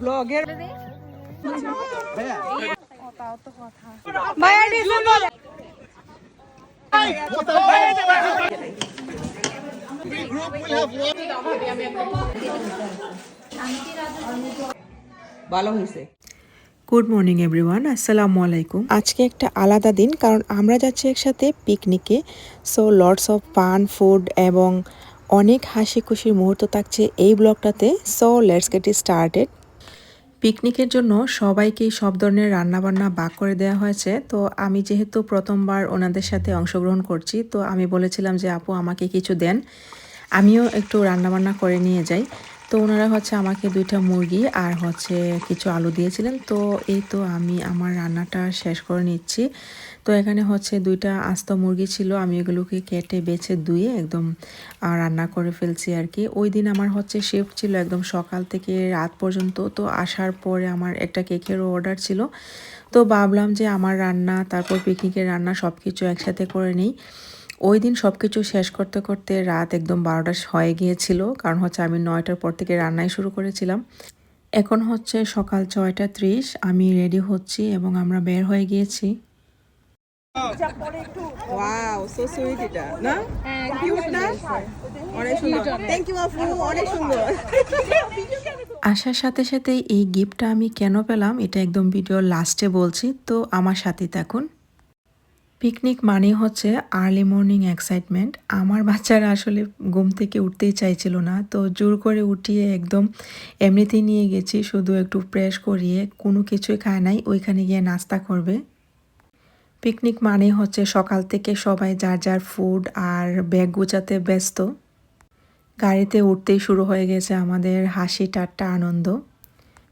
ব্লগের ভালো হয়েছে। গুড মর্নিং এভরিওয়ান আসসালামু আলাইকুম। আজকে একটা আলাদা দিন, কারণ আমরা যাচ্ছি একসাথে পিকনিকে so loads of fun food এবং অনেক হাসি খুশির মুহূর্ত থাকছে এই ব্লগটাতে। সো লেটস গেট স্টার্টেড পিকনিকের জন্য সবাইকেই সব ধরনের রান্নাবান্না বাক করে দেওয়া হয়েছে। তো আমি যেহেতু প্রথমবার ওনাদের সাথে অংশগ্রহণ করছি, তো আমি বলেছিলাম যে, আপু, আমাকে কিছু দেন। আমিও একটু রান্নাবান্না করে নিয়ে যাই। তো ওনারা হচ্ছে আমাকে দুইটা মুরগি আর হচ্ছে কিছু আলু দিয়েছিলেন। তো এই তো আমি আমার রান্নাটা শেষ করে নিচ্ছি। তো এখানে হচ্ছে দুইটা আস্ত মুরগি ছিল, আমি এগুলোকে কেটে বেছে ধুয়ে একদম রান্না করে ফেলছি আর কি। ওই দিন আমার হচ্ছে শিফট ছিল একদম সকাল থেকে রাত পর্যন্ত, তো আসার পরে আমার একটা কেকেরও অর্ডার ছিল। তো ভাবলাম যে আমার রান্না, তারপর পিকনিকের রান্না সব কিছু একসাথে করে নিই। ওই দিন সব কিছু শেষ করতে করতে রাত একদম বারোটা হয়ে গিয়েছিল, কারণ হচ্ছে আমি নয়টার পর থেকে রান্নাই শুরু করেছিলাম। এখন হচ্ছে সকাল ছয়টা ত্রিশ, আমি রেডি হচ্ছি এবং আমরা বের হয়ে গিয়েছি। ওয়াও সো সুইট এটা না? কিউট না? অনেক সুন্দর। থ্যাংক ইউ আপু অনেক সুন্দর। আসার সাথে সাথে এই গিফটটা আমি কেন পেলাম এটা একদম ভিডিও লাস্টে বলছি তো আমার সাথে থাকুন। পিকনিক মানে হচ্ছে আর্লি মর্নিং এক্সাইটমেন্ট আমার বাচ্চারা আসলে ঘুম থেকে উঠতেই চাইছিল না তো জোর করে উঠিয়ে একদম এমনিতেই নিয়ে গেছি শুধু একটু প্রেস করিয়ে কোনো কিছুই খায় নাই ওইখানে গিয়ে নাস্তা করবে। পিকনিক মানে হচ্ছে সকাল থেকে সবাই যার যার ফুড আর ব্যাগ গুছাতে ব্যস্ত। গাড়িতে উঠতেই শুরু হয়ে গেছে আমাদের হাসি ঠাট্টা আনন্দ।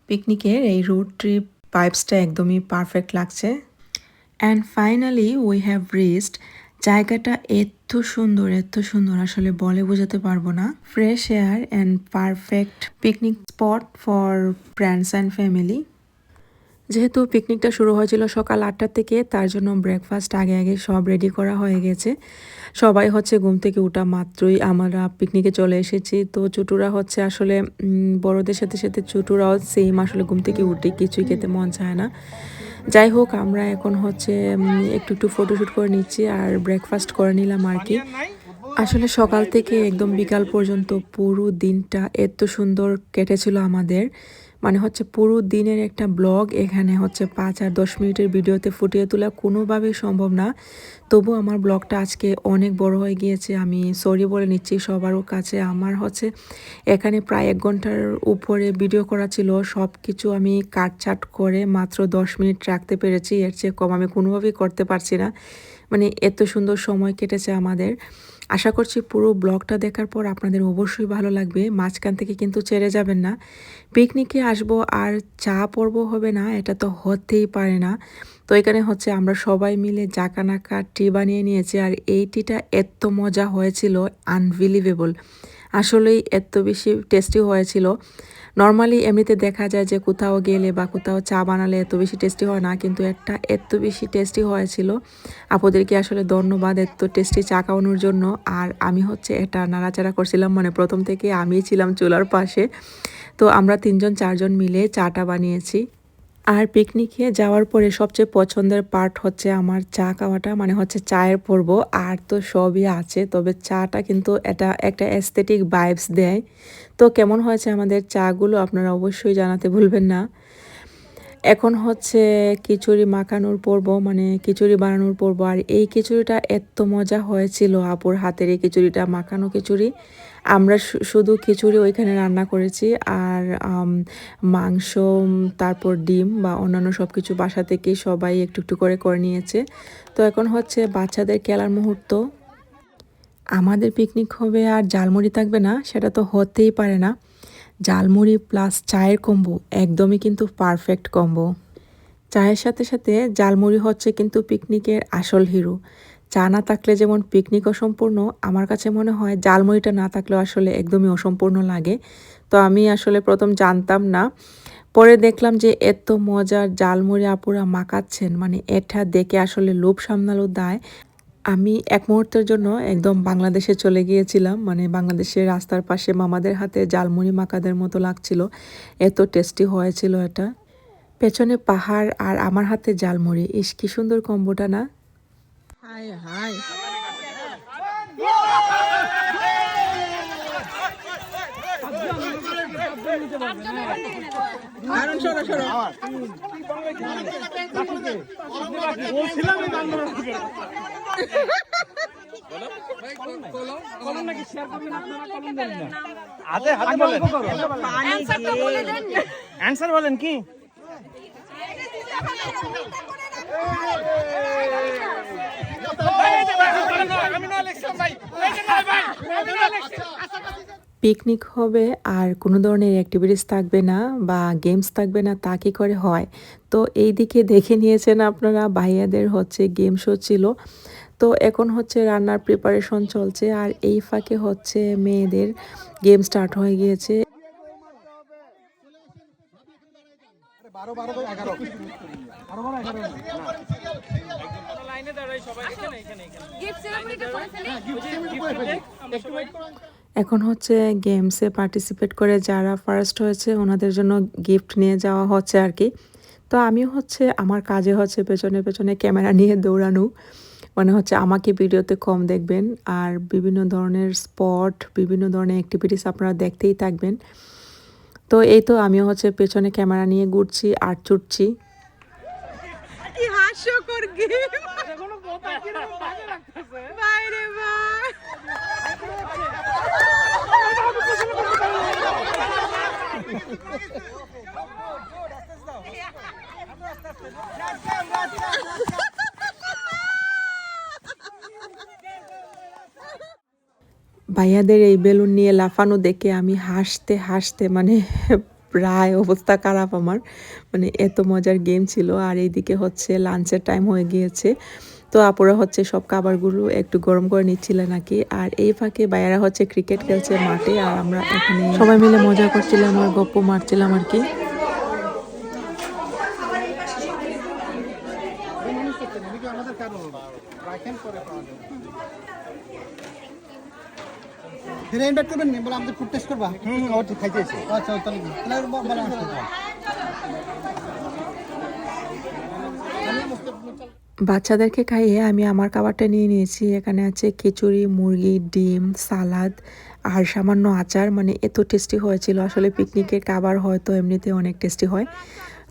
পিকনিকের এই রুট ট্রিপ পাইপসটা একদমই পারফেক্ট লাগছে। And finally we have reached জায়গাটা এত সুন্দর এত সুন্দর, আসলে বলে বোঝাতে পারব না। Fresh air and perfect picnic spot for friends and family যেহেতু পিকনিকটা শুরু হয়েছিল সকাল আটটা থেকে, তার জন্য ব্রেকফাস্ট আগে আগে সব রেডি করা হয়ে গেছে। সবাই হচ্ছে ঘুম থেকে ওঠা মাত্রই আমরা পিকনিকে চলে এসেছি। তো চুটুরা হচ্ছে আসলে বড়দের সাথে সাথে চুটুরাও সেম আসলে ঘুম থেকে উঠে কিছুই খেতে মন চায় না। যাই হোক, আমরা এখন হচ্ছে একটু একটু ফটোশ্যুট করে নিচ্ছি আর ব্রেকফাস্ট করে নিলাম আর কি। আসলে সকাল থেকে একদম বিকাল পর্যন্ত পুরো দিনটা এত সুন্দর কেটেছিল আমাদের। মানে হচ্ছে পুরো দিনের একটা ব্লগ, এখানে হচ্ছে পাঁচ আর দশ মিনিটের ভিডিওতে ফুটিয়ে তোলা কোনোভাবেই সম্ভব না। তবু আমার ব্লগটা আজকে অনেক বড় হয়ে গিয়েছে, আমি সরি বলে নিচ্ছি সবার কাছে। আমার হচ্ছে এখানে প্রায় এক ঘণ্টার উপরে ভিডিও করা ছিল সব কিছু আমি কাটছাট করে মাত্র দশ মিনিট রাখতে পেরেছি, এর চেয়ে কম আমি কোনোভাবেই করতে পারছি না। মানে এত সুন্দর সময় কেটেছে আমাদের। আশা করছি পুরো ব্লগটা দেখার পর আপনাদের অবশ্যই ভালো লাগবে। মাঝখান থেকে কিন্তু ছেড়ে যাবেন না। পিকনিকে আসব আর চা পর্ব হবে না, এটা তো হতেই পারে না। তো এখানে হচ্ছে আমরা সবাই মিলে জাকানাকা টি বানিয়ে নিয়েছি আর এই টিটা এত মজা হয়েছিল আনবিলিভেবল আসলেই এত বেশি টেস্টি হয়েছিল। নর্মালি এমনিতে দেখা যায় যে কোথাও গেলে বা কোথাও চা বানালে এত বেশি টেস্টি হয় না, কিন্তু একটা এত বেশি টেস্টি হয়েছিল। আপনাদেরকে আসলে ধন্যবাদ এত টেস্টি চা খাওয়ানোর জন্য। আর আমি হচ্ছে এটা নাড়াচাড়া করছিলাম মানে প্রথম থেকে আমি ছিলাম চুলার পাশে। তো আমরা তিনজন, চারজন মিলে চাটা বানিয়েছি। আর পিকনিকে যাওয়ার পরে সবচেয়ে পছন্দের পার্ট হচ্ছে আমার চা খাওয়াটা মানে হচ্ছে চায়ের পর্ব। আর তো সবই আছে, তবে চাটা কিন্তু এটা একটা অ্যাস্থেটিক ভাইবস দেয়। তো কেমন হয়েছে আমাদের চাগুলো আপনারা অবশ্যই জানাতে ভুলবেন না। এখন হচ্ছে খিচুড়ি মাখানোর পর্ব মানে খিচুড়ি বানানোর পর্ব। আর এই খিচুড়িটা এত মজা হয়েছিল আপুর হাতের এই খিচুড়িটা, মাখানো খিচুড়ি। আমরা শুধু খিচুড়ি ওইখানে রান্না করেছি আর মাংস তারপর ডিম বা অন্যান্য সব কিছু বাসা থেকেই সবাই একটু একটু করে করে নিয়েছে। তো এখন হচ্ছে বাচ্চাদের খেলার মুহূর্ত। আমাদের পিকনিক হবে আর জালমুড়ি থাকবে না, সেটা তো হতেই পারে না। জালমুড়ি প্লাস চায়ের কম্বো একদমই কিন্তু পারফেক্ট কম্বো চায়ের সাথে সাথে জালমুড়ি হচ্ছে কিন্তু পিকনিকের আসল হিরো চা না থাকলে যেমন পিকনিক অসম্পূর্ণ, আমার কাছে মনে হয় জালমুড়িটা না থাকলেও আসলে একদমই অসম্পূর্ণ লাগে। তো আমি আসলে প্রথম জানতাম না, পরে দেখলাম যে এত মজার জালমুড়ি আপুরা মাখাচ্ছেন মানে এটা দেখে আসলে লোভ সামলালো দায়। আমি এক মুহূর্তের জন্য একদম বাংলাদেশে চলে গিয়েছিলাম মানে বাংলাদেশের রাস্তার পাশে মামাদের হাতে জালমুড়ি মাকাদের মতো লাগছিল, এত টেস্টি হয়েছিল এটা। পেছনে পাহাড় আর আমার হাতে জালমুড়ি ইস কি সুন্দর কম্বোটা না? হাই হাই কারণ সরো সরো। হাতে হাতে বলেন। পানি অ্যান্সার বলেন কি? পিকনিক হবে আর কোনো ধরনের অ্যাক্টিভিটিস থাকবে না বা গেমস থাকবে না, তা কি করে হয়? তো এই দিকে দেখে নিয়েছেন আপনারা, ভাইয়াদের হচ্ছে গেম শো ছিল। তো এখন হচ্ছে রান্নার প্রিপারেশন চলছে আর এই ফাঁকে হচ্ছে মেয়েদের গেম স্টার্ট হয়ে গিয়েছে। এখন হচ্ছে গেমসে পার্টিসিপেট করে যারা ফার্স্ট হয়েছে ওনাদের জন্য গিফট নিয়ে যাওয়া হচ্ছে আর কি। তো আমি হচ্ছে আমার কাজে হচ্ছে পেছনে পেছনে ক্যামেরা নিয়ে দৌড়ানো। মানে হচ্ছে আমাকে ভিডিওতে কম দেখবেন আর বিভিন্ন ধরনের স্পট বিভিন্ন ধরনের অ্যাক্টিভিটিস আপনারা দেখতেই থাকবেন। তো এই তো আমিও হচ্ছে পেছনে ক্যামেরা নিয়ে ঘুরছি আর ছুটছি। হাস্যকর বাইরে বাই ভাইয়াদের এই বেলুন নিয়ে লাফানো দেখে আমি হাসতে হাসতে মানে প্রায় অবস্থা খারাপ আমার। মানে এত মজার গেম ছিল আর এইদিকে হচ্ছে লাঞ্চের টাইম হয়ে গিয়েছে। তো আপুরা হচ্ছে সব খাবারগুলো একটু গরম করে নিচ্ছিলেন নাকি? আর এই ফাঁকে ভাইয়ারা হচ্ছে ক্রিকেট খেলছে মাঠে আর আমরা এখানে সবাই মিলে মজা করছিলাম আর গপ্প মারছিলাম আর কি। ফিরে ইনভাইট করবেন বলে আমাদের ফুড টেস্ট করবা। হুম ও ঠিক খাইতেছে আচ্ছা তাহলে তাহলে বলা বাচ্চাদেরকে খাইয়ে আমি আমার খাবারটা নিয়ে নিয়েছি। এখানে আছে খিচুড়ি মুরগি ডিম সালাদ আর সামান্য আচার। মানে এত টেস্টি হয়েছিল। আসলে পিকনিকের খাবার হয়তো এমনিতে অনেক টেস্টি হয়।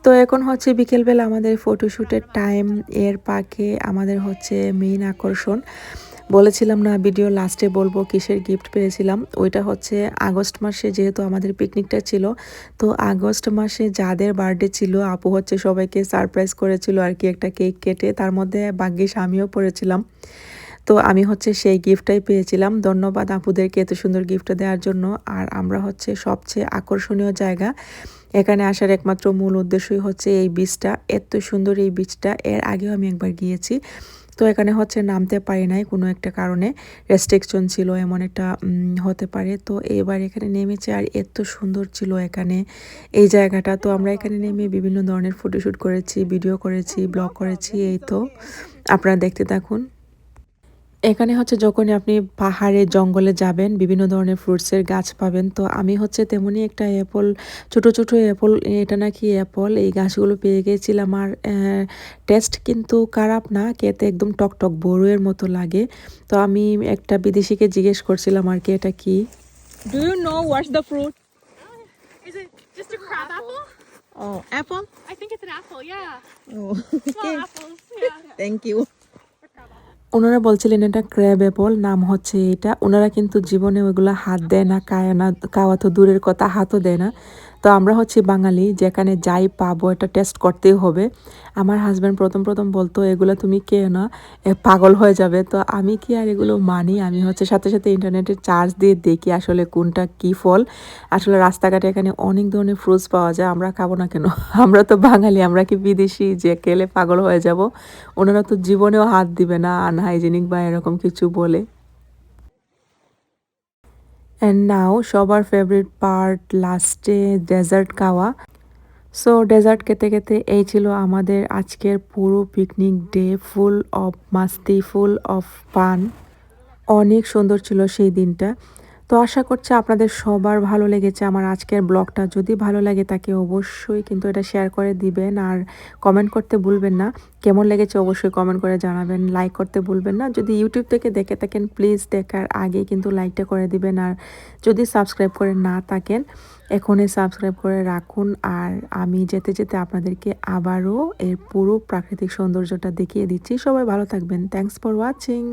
তো এখন হচ্ছে বিকেলবেলা আমাদের ফটোশ্যুটের টাইম এর পাকে আমাদের হচ্ছে মেইন আকর্ষণ। বলেছিলাম না ভিডিও লাস্টে বলব কিসের গিফট পেয়েছিলাম? ওইটা হচ্ছে আগস্ট মাসে যেহেতু আমাদের পিকনিকটা ছিল, তো আগস্ট মাসে যাদের বার্থডে ছিল, আপু হচ্ছে সবাইকে সারপ্রাইজ করেছিল আর কি একটা কেক কেটে, তার মধ্যে ভাগ্যিস আমিও পড়েছিলাম। তো আমি হচ্ছে সেই গিফটটাই পেয়েছিলাম। ধন্যবাদ আপুদেরকে এত সুন্দর গিফট দেওয়ার জন্য। আর আমরা হচ্ছে সবচেয়ে আকর্ষণীয় জায়গা, এখানে আসার একমাত্র মূল উদ্দেশ্যই হচ্ছে এই বীজটা এত সুন্দর এই বীজটা এর আগেও আমি একবার গিয়েছি। তো এখানে হচ্ছে নামতে পারি নাই কোনো একটা কারণে। রেস্ট্রিকশন ছিল, এমন একটা হতে পারে। তো এবার এখানে নেমেছে আর এত সুন্দর ছিল এখানে। এই জায়গাটা তো আমরা এখানে নেমে বিভিন্ন ধরনের ফটোশ্যুট করেছি ভিডিও করেছি ব্লগ করেছি, এই তো। আপনারা দেখতে থাকুন। এখানে হচ্ছে যখনই আপনি পাহাড়ে জঙ্গলে যাবেন বিভিন্ন ধরনের ফ্রুটসের গাছ পাবেন তো আমি হচ্ছে তেমনি একটা অ্যাপল ছোট ছোট অ্যাপল এটা নাকি অ্যাপল এই গাছগুলো পেয়ে গিয়েছিলাম আর টেস্ট কিন্তু খারাপ না খেতে একদম টকটক বড়ুয়ের মতো লাগে। তো আমি একটা বিদেশিকে জিজ্ঞেস করছিলাম আর কি এটা কি? Do you know what's the fruit apple? O apple I think it's an apple, yeah. ও Small apples, yeah. Thank you ওনারা বলছিলেন এটা ক্র্যাব অ্যাপল নাম হচ্ছে এটা। ওনারা কিন্তু জীবনে ওইগুলো হাত দেয় না, খায় না, খাওয়া তো দূরের কথা, হাতও দেয় না। তো আমরা হচ্ছে বাঙালি, যেখানে যাই পাবো এটা টেস্ট করতেই হবে। আমার হাজব্যান্ড প্রথম প্রথম বলতো, এগুলো তুমি কে না পাগল হয়ে যাবে। তো আমি কি আর এগুলো মানি? আমি হচ্ছে সাথে সাথে ইন্টারনেটে চার্জ দিয়ে দেখি আসলে কোনটা কি ফল। আসলে রাস্তাঘাটে এখানে অনেক ধরনের ফ্রুটস পাওয়া যায়, আমরা খাব না কেন? আমরা তো বাঙালি, আমরা কি বিদেশি? যে খেলে পাগল হয়ে যাব। ওনারা তো জীবনেও হাত দিবে না, আনহাইজেনিক বা এরকম কিছু বলে। অ্যান্ড নাও সবার ফেভারিট পার্ট লাস্টে ডেজার্ট খাওয়া। সো ডেজার্ট খেতে খেতে এই ছিল আমাদের আজকের পুরো picnic day full of Masti full of পান অনেক সুন্দর ছিল সেই দিনটা। তো আশা করছি আপনাদের সবার ভালো লেগেছে। আমার আজকের ব্লগটা যদি ভালো লাগে তাকে অবশ্যই কিন্তু এটা শেয়ার করে দিবেন আর কমেন্ট করতে ভুলবেন না। কেমন লেগেছে অবশ্যই কমেন্ট করে জানাবেন। লাইক করতে ভুলবেন না। যদি ইউটিউব থেকে দেখে থাকেন প্লিজ দেখার আগে কিন্তু লাইকটা করে দিবেন। আর যদি সাবস্ক্রাইব করে না থাকেন, এখনই সাবস্ক্রাইব করে রাখুন। আর আমি যেতে যেতে আপনাদেরকে আবারও এর পুরো প্রাকৃতিক সৌন্দর্যটা দেখিয়ে দিচ্ছি। সবাই ভালো থাকবেন। Thanks for watching